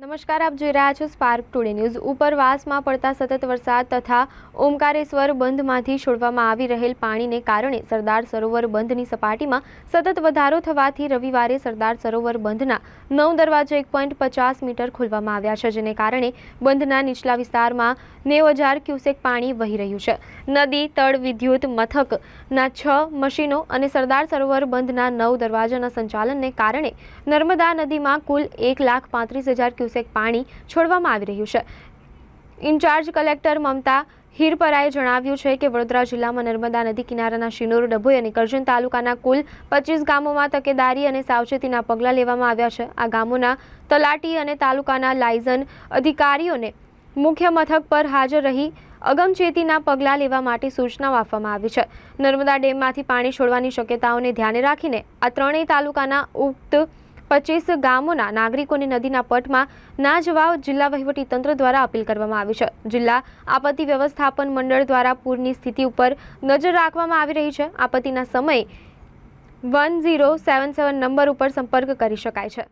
નમસ્કાર, આપ જોઈ રહ્યા છો સ્પાર્ક ટુડે ન્યૂઝ ઉપરવાસમાં પડતા સતત વરસાદ તથા ઓમકારેશ્વર બંધમાંથી છોડવામાં આવી રહેલ પાણીને કારણે સરદાર સરોવર બંધની સપાટીમાં સતત વધારો થવાથી રવિવારે સરદાર સરોવર બંધના નવ દરવાજા એક પોઈન્ટ પચાસ મીટર ખોલવામાં આવ્યા છે, જેને કારણે બંધના નીચલા વિસ્તારમાં નેવ હજાર ક્યુસેક પાણી વહી રહ્યું છે. નદી, તળ, વિદ્યુત, મથકના છ મશીનો અને સરદાર સરોવર બંધના નવ દરવાજાના સંચાલનને કારણે નર્મદા નદીમાં કુલ એક લાખ પાંત્રીસ હજાર ક્યુસેક પાણી છોડવામાં આવી રહ્યું છે. ઇન્ચાર્જ કલેક્ટર મમતા હિરપરાએ જણાવ્યું છે કે વડોદરા જિલ્લામાં નર્મદા નદી કિનારાના શિનોર, ડભોઈ અને કરજણ તાલુકાના કુલ પચીસ ગામોમાં તકેદારી અને સાવચેતીના પગલાં લેવામાં આવ્યા છે. આ ગામોના તલાટી અને તાલુકાના લાયઝન અધિકારીઓને મુખ્ય મથક પર હાજર રહી અગમચેતીના પગલાં લેવા માટે સૂચનાઓ આપવામાં આવી છે. નર્મદા ડેમમાંથી પાણી છોડવાની શક્યતાઓને ધ્યાને રાખીને આ ત્રણેય તાલુકાના ઉક્ત પચીસ ગામોના નાગરિકોને નદીના પટમાં ના જવા જિલ્લા તંત્ર દ્વારા અપીલ કરવામાં આવી છે. જિલ્લા આપત્તિ વ્યવસ્થાપન મંડળ દ્વારા પૂરની સ્થિતિ ઉપર નજર રાખવામાં આવી રહી છે. આપત્તિના સમયે one zero seven seven number ઉપર સંપર્ક કરી શકાય છે.